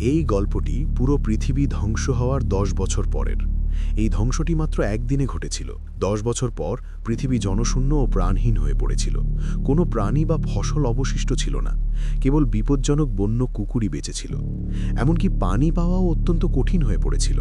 এই গল্পটি পুরো পৃথিবী ধ্বংস হওয়ার দশ বছর পরের। এই ধ্বংসটি মাত্র একদিনে ঘটেছিল। দশ বছর পর পৃথিবী জনশূন্য ও প্রাণহীন হয়ে পড়েছিল। কোনো প্রাণী বা ফসল অবশিষ্ট ছিল না। কেবল বিপজ্জনক বন্য কুকুরই বেঁচেছিল। এমনকি পানি পাওয়াও অত্যন্ত কঠিন হয়ে পড়েছিল।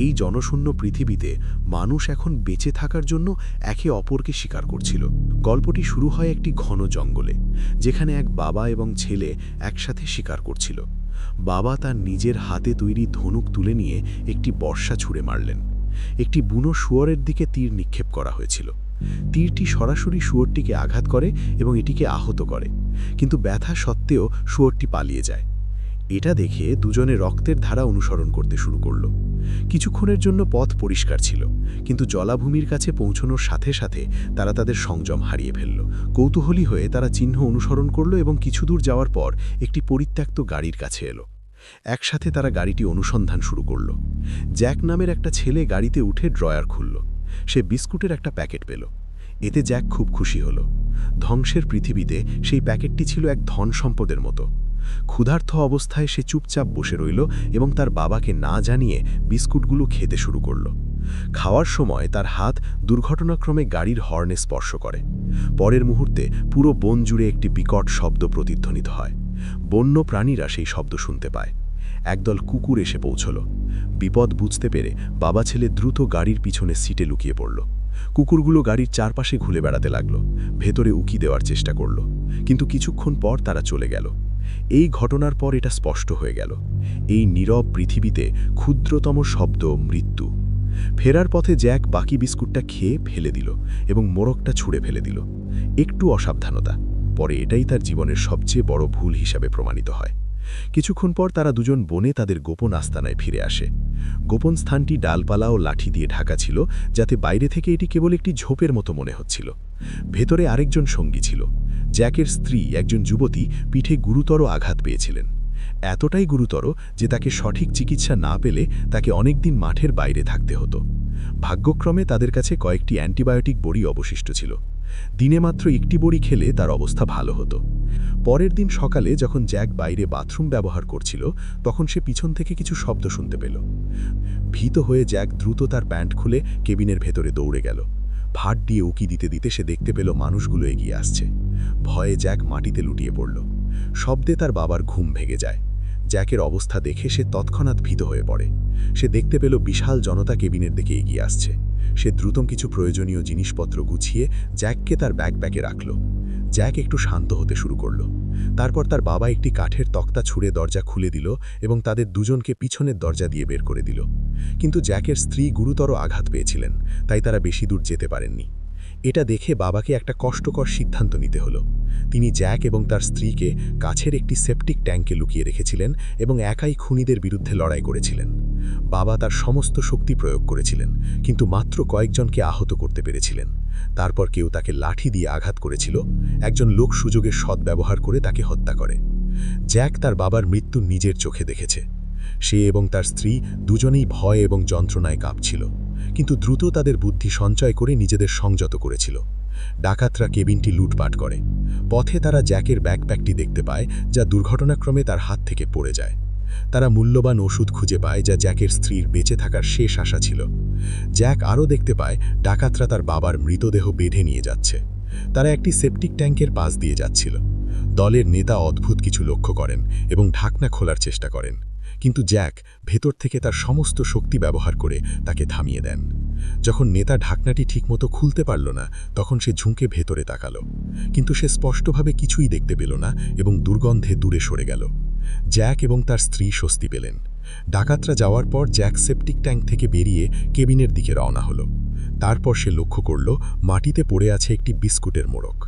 এই জনশূন্য পৃথিবীতে মানুষ এখন বেঁচে থাকার জন্য একে অপরকে স্বীকার করছিল। গল্পটি শুরু হয় একটি ঘন জঙ্গলে, যেখানে এক বাবা এবং ছেলে একসাথে শিকার করছিল। বাবা তার নিজের হাতে তৈরি ধনুক তুলে নিয়ে একটি বর্ষা ছুঁড়ে মারলেন। একটি বুনো শুয়োরের দিকে তীর নিক্ষেপ করা হয়েছিল। তীরটি সরাসরি শুয়োরটিকে আঘাত করে এবং এটিকে আহত করে। কিন্তু ব্যথা সত্ত্বেও শুয়োরটি পালিয়ে যায়। এটা দেখে দুজনে রক্তের ধারা অনুসরণ করতে শুরু করল। কিছুক্ষণের জন্য পথ পরিষ্কার ছিল, কিন্তু জলাভূমির কাছে পৌঁছনোর সাথে সাথে তারা তাদের সংযম হারিয়ে ফেলল। কৌতূহলী হয়ে তারা চিহ্ন অনুসরণ করল এবং কিছু দূর যাওয়ার পর একটি পরিত্যক্ত গাড়ির কাছে এলো। একসাথে তারা গাড়িটি অনুসন্ধান শুরু করল। জ্যাক নামের একটা ছেলে গাড়িতে উঠে ড্রয়ার খুলল। সে বিস্কুটের একটা প্যাকেট পেল। এতে জ্যাক খুব খুশি হল। ধ্বংসের পৃথিবীতে সেই প্যাকেটটি ছিল এক ধন সম্পদের মতো। ক্ষুধার্থ অবস্থায় সে চুপচাপ বসে রইল এবং তার বাবাকে না জানিয়ে বিস্কুটগুলো খেতে শুরু করল। খাওয়ার সময় তার হাত দুর্ঘটনাক্রমে গাড়ির হর্নে স্পর্শ করে। পরের মুহূর্তে পুরো বন জুড়ে একটি বিকট শব্দ প্রতিধ্বনিত হয়। বন্য প্রাণীরা সেই শব্দ শুনতে পায়। একদল কুকুর এসে পৌঁছল। বিপদ বুঝতে পেরে বাবা ছেলে দ্রুত গাড়ির পিছনে সিটে লুকিয়ে পড়ল। কুকুরগুলো গাড়ির চারপাশে ঘুরে বেড়াতে লাগল। ভেতরে উকি দেওয়ার চেষ্টা করল। কিন্তু কিছুক্ষণ পর তারা চলে গেল। এই ঘটনার পর এটা স্পষ্ট হয়ে গেল। এই নীরব পৃথিবীতে ক্ষুদ্রতম শব্দ মৃত্যু। ফেরার পথে জ্যাক বাকি বিস্কুটটা খেয়ে ফেলে দিল এবং মোরগটা ছুঁড়ে ফেলে দিল। একটু অসাবধানতা, পরে এটাই তার জীবনের সবচেয়ে বড় ভুল হিসাবে প্রমাণিত হয়। কিছুক্ষণ পর তারা দুজন বনে তাদের গোপন আস্তানায় ফিরে আসে। গোপন স্থানটি ডালপালা ও লাঠি দিয়ে ঢাকা ছিল, যাতে বাইরে থেকে এটি কেবল একটি ঝোপের মতো মনে হচ্ছিল। ভেতরে আরেকজন সঙ্গী ছিল। জ্যাকের স্ত্রী একজন যুবতী পিঠে গুরুতর আঘাত পেয়েছিলেন। এতটাই গুরুতর যে তাকে সঠিক চিকিৎসা না পেলে তাকে অনেকদিন মাঠের বাইরে থাকতে হতো। ভাগ্যক্রমে তাদের কাছে কয়েকটি অ্যান্টিবায়োটিক বড়ি অবশিষ্ট ছিল। দিনে মাত্র একটি বড়ি খেলে তার অবস্থা ভালো হতো। পরের দিন সকালে যখন জ্যাক বাইরে বাথরুম ব্যবহার করছিল, তখন সে পিছন থেকে কিছু শব্দ শুনতে পেল। ভীত হয়ে জ্যাক দ্রুত তার প্যান্ট খুলে কেবিনের ভেতরে দৌড়ে গেল। ভাট দিয়ে উকি দিতে দিতে সে দেখতে পেল মানুষগুলো এগিয়ে আসছে। ভয়ে জ্যাক মাটিতে লুটিয়ে পড়ল। শব্দে তার বাবার ঘুম ভেঙে যায়। জ্যাকের অবস্থা দেখে সে তৎক্ষণাৎ ভীত হয়ে পড়ে। সে দেখতে পেল বিশাল জনতা কেবিনের দিকে এগিয়ে আসছে। সে দ্রুতম কিছু প্রয়োজনীয় জিনিসপত্র গুছিয়ে জ্যাককে তার ব্যাকপ্যাকে রাখল। জ্যাক একটু শান্ত হতে শুরু করল। তারপর তার বাবা একটি কাঠের তক্তা ছুঁড়ে দরজা খুলে দিল এবং তাদের দুজনকে পিছনের দরজা দিয়ে বের করে দিল। কিন্তু জ্যাকের স্ত্রী গুরুতর আঘাত পেয়েছিলেন, তাই তারা বেশি দূর যেতে পারেননি। এটা দেখে বাবাকে একটা কষ্টকর সিদ্ধান্ত নিতে হলো। তিনি জ্যাক এবং তার স্ত্রীকে কাছের একটি সেপটিক ট্যাঙ্কে লুকিয়ে রেখেছিলেন এবং একাই খুনিদের বিরুদ্ধে লড়াই করেছিলেন। বাবা তার সমস্ত শক্তি প্রয়োগ করেছিলেন, কিন্তু মাত্র কয়েকজনকে আহত করতে পেরেছিলেন। তারপর কেউ তাকে লাঠি দিয়ে আঘাত করেছিল। একজন লোক সুযোগের সদ্ব্যবহার করে তাকে হত্যা করে। জ্যাক তার বাবার মৃত্যু নিজের চোখে দেখেছে। সে এবং তার স্ত্রী দুজনেই ভয় এবং যন্ত্রণায় কাঁপছিল। কিন্তু দ্রুত তাদের বুদ্ধি সঞ্চয় করে নিজেদের সংযত করেছিল। ডাকাতরা কেবিনটি লুটপাট করে। পথে তারা জ্যাকের ব্যাকপ্যাকটি দেখতে পায়, যা দুর্ঘটনাক্রমে তার হাত থেকে পড়ে যায়। তারা মূল্যবান ওষুধ খুঁজে পায়, যা জ্যাকের স্ত্রীর বেঁচে থাকার শেষ আশা ছিল। জ্যাক আরও দেখতে পায়, ডাকাতরা তার বাবার মৃতদেহ বেঁধে নিয়ে যাচ্ছে। তারা একটি সেপটিক ট্যাঙ্কের পাশ দিয়ে যাচ্ছিল। দলের নেতা অদ্ভুত কিছু লক্ষ্য করেন এবং ঢাকনা খোলার চেষ্টা করেন। কিন্তু জ্যাক ভেতর থেকে তার সমস্ত শক্তি ব্যবহার করে তাকে থামিয়ে দেন। যখন নেতা ঢাকনাটি ঠিকমতো খুলতে পারল না, তখন সে ঝুঁকে ভেতরে তাকালো। কিন্তু সে স্পষ্টভাবে কিছুই দেখতে পেল না এবং দুর্গন্ধে দূরে সরে গেল। জ্যাক এবং তার স্ত্রী স্বস্তি পেলেন। ডাকাতরা যাওয়ার পর জ্যাক সেপটিক ট্যাঙ্ক থেকে বেরিয়ে কেবিনের দিকে রওনা হলো। তারপর সে লক্ষ্য করল, মাটিতে পড়ে আছে একটি বিস্কুটের মোড়ক।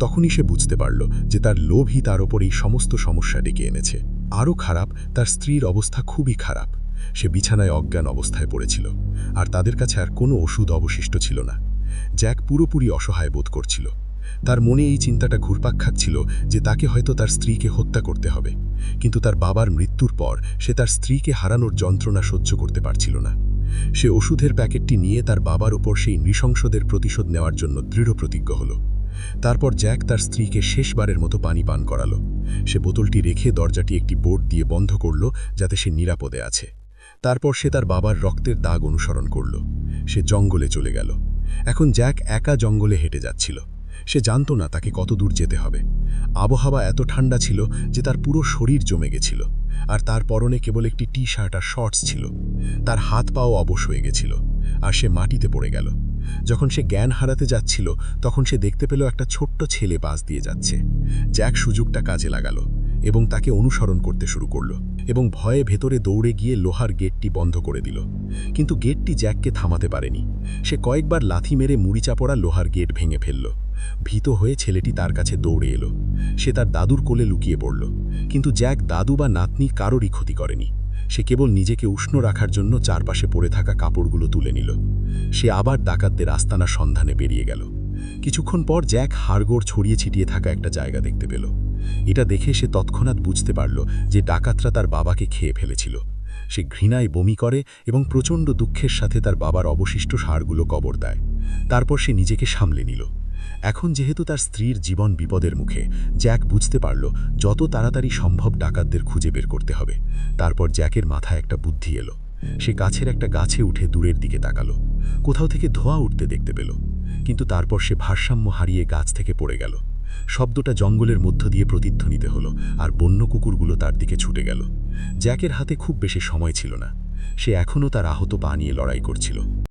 তখনই সে বুঝতে পারল যে তার লোভই তার ওপর এই সমস্ত সমস্যা ডেকে এনেছে। আরও খারাপ, তার স্ত্রীর অবস্থা খুবই খারাপ। সে বিছানায় অজ্ঞান অবস্থায় পড়েছিল, আর তাদের কাছে আর কোনো ওষুধ অবশিষ্ট ছিল না। জ্যাক পুরোপুরি অসহায় বোধ করছিল। তার মনে এই চিন্তাটা ঘুরপাক খাচ্ছিল যে তাকে হয়তো তার স্ত্রীকে হত্যা করতে হবে। কিন্তু তার বাবার মৃত্যুর পর সে তার স্ত্রীকে হারানোর যন্ত্রণা সহ্য করতে পারছিল না। সে ওষুধের প্যাকেটটি নিয়ে তার বাবার ওপর সেই নৃশংসদের প্রতিশোধ নেওয়ার জন্য দৃঢ় প্রতিজ্ঞ হল। তারপর জ্যাক তার স্ত্রীকে শেষবারের মতো পানি পান করালো। সে বোতলটি রেখে দরজাটি একটি বোর্ড দিয়ে বন্ধ করল, যাতে সে নিরাপদে আছে। তারপর সে তার বাবার রক্তের দাগ অনুসরণ করল। সে জঙ্গলে চলে গেল। এখন জ্যাক একা জঙ্গলে হেঁটে যাচ্ছিল। সে জানতো না তাকে কত দূর যেতে হবে। আবহাওয়া এত ঠান্ডা ছিল যে তার পুরো শরীর জমে গেছিল, আর তার পরনে কেবল একটি টি শার্ট আর শর্টস ছিল। তার হাত পাও অবশ হয়ে গেছিল, আর সে মাটিতে পড়ে গেল। যখন সে জ্ঞান হারাতে যাচ্ছিল, তখন সে দেখতে পেল একটা ছোট্ট ছেলে পাশ দিয়ে যাচ্ছে। জ্যাক সুযোগটা কাজে লাগালো এবং তাকে অনুসরণ করতে শুরু করল এবং ভয়ে ভেতরে দৌড়ে গিয়ে লোহার গেটটি বন্ধ করে দিল। কিন্তু গেটটি জ্যাককে থামাতে পারেনি। সে কয়েকবার লাথি মেরে মুড়ি চাপড়া লোহার গেট ভেঙে ফেলল। ভীত হয়ে ছেলেটি তার কাছে দৌড়ে এলো। সে তার দাদুর কোলে লুকিয়ে পড়ল। কিন্তু জ্যাক দাদু বা নাতনি কারোরই ক্ষতি করেনি। সে কেবল নিজেকে উষ্ণ রাখার জন্য চারপাশে পড়ে থাকা কাপড়গুলো তুলে নিল। সে আবার ডাকাতদের আস্তানার সন্ধানে বেরিয়ে গেল। কিছুক্ষণ পর জ্যাক হাড়গোড় ছড়িয়ে ছিটিয়ে থাকা একটা জায়গা দেখতে পেল। এটা দেখে সে তৎক্ষণাৎ বুঝতে পারল যে ডাকাতরা তার বাবাকে খেয়ে ফেলেছিল। সে ঘৃণায় বমি করে এবং প্রচণ্ড দুঃখের সাথে তার বাবার অবশিষ্ট সারগুলো কবর দেয়। তারপর সে নিজেকে সামলে নিল। এখন যেহেতু তার স্ত্রীর জীবন বিপদের মুখে, জ্যাক বুঝতে পারল যত তাড়াতাড়ি সম্ভব ডাকাতদের খুঁজে বের করতে হবে। তারপর জ্যাকের মাথায় একটা বুদ্ধি এলো। সে গাছের একটা গাছে উঠে দূরের দিকে তাকালো। কোথাও থেকে ধোঁয়া উঠতে দেখতে পেল। কিন্তু তারপর সে ভারসাম্য হারিয়ে গাছ থেকে পড়ে গেল। শব্দটা জঙ্গলের মধ্য দিয়ে প্রতিধ্বনিতে হলো আর বন্য কুকুরগুলো তার দিকে ছুটে গেল। জ্যাকের হাতে খুব বেশি সময় ছিল না। সে এখনও তার আহত পা নিয়ে লড়াই করছিল।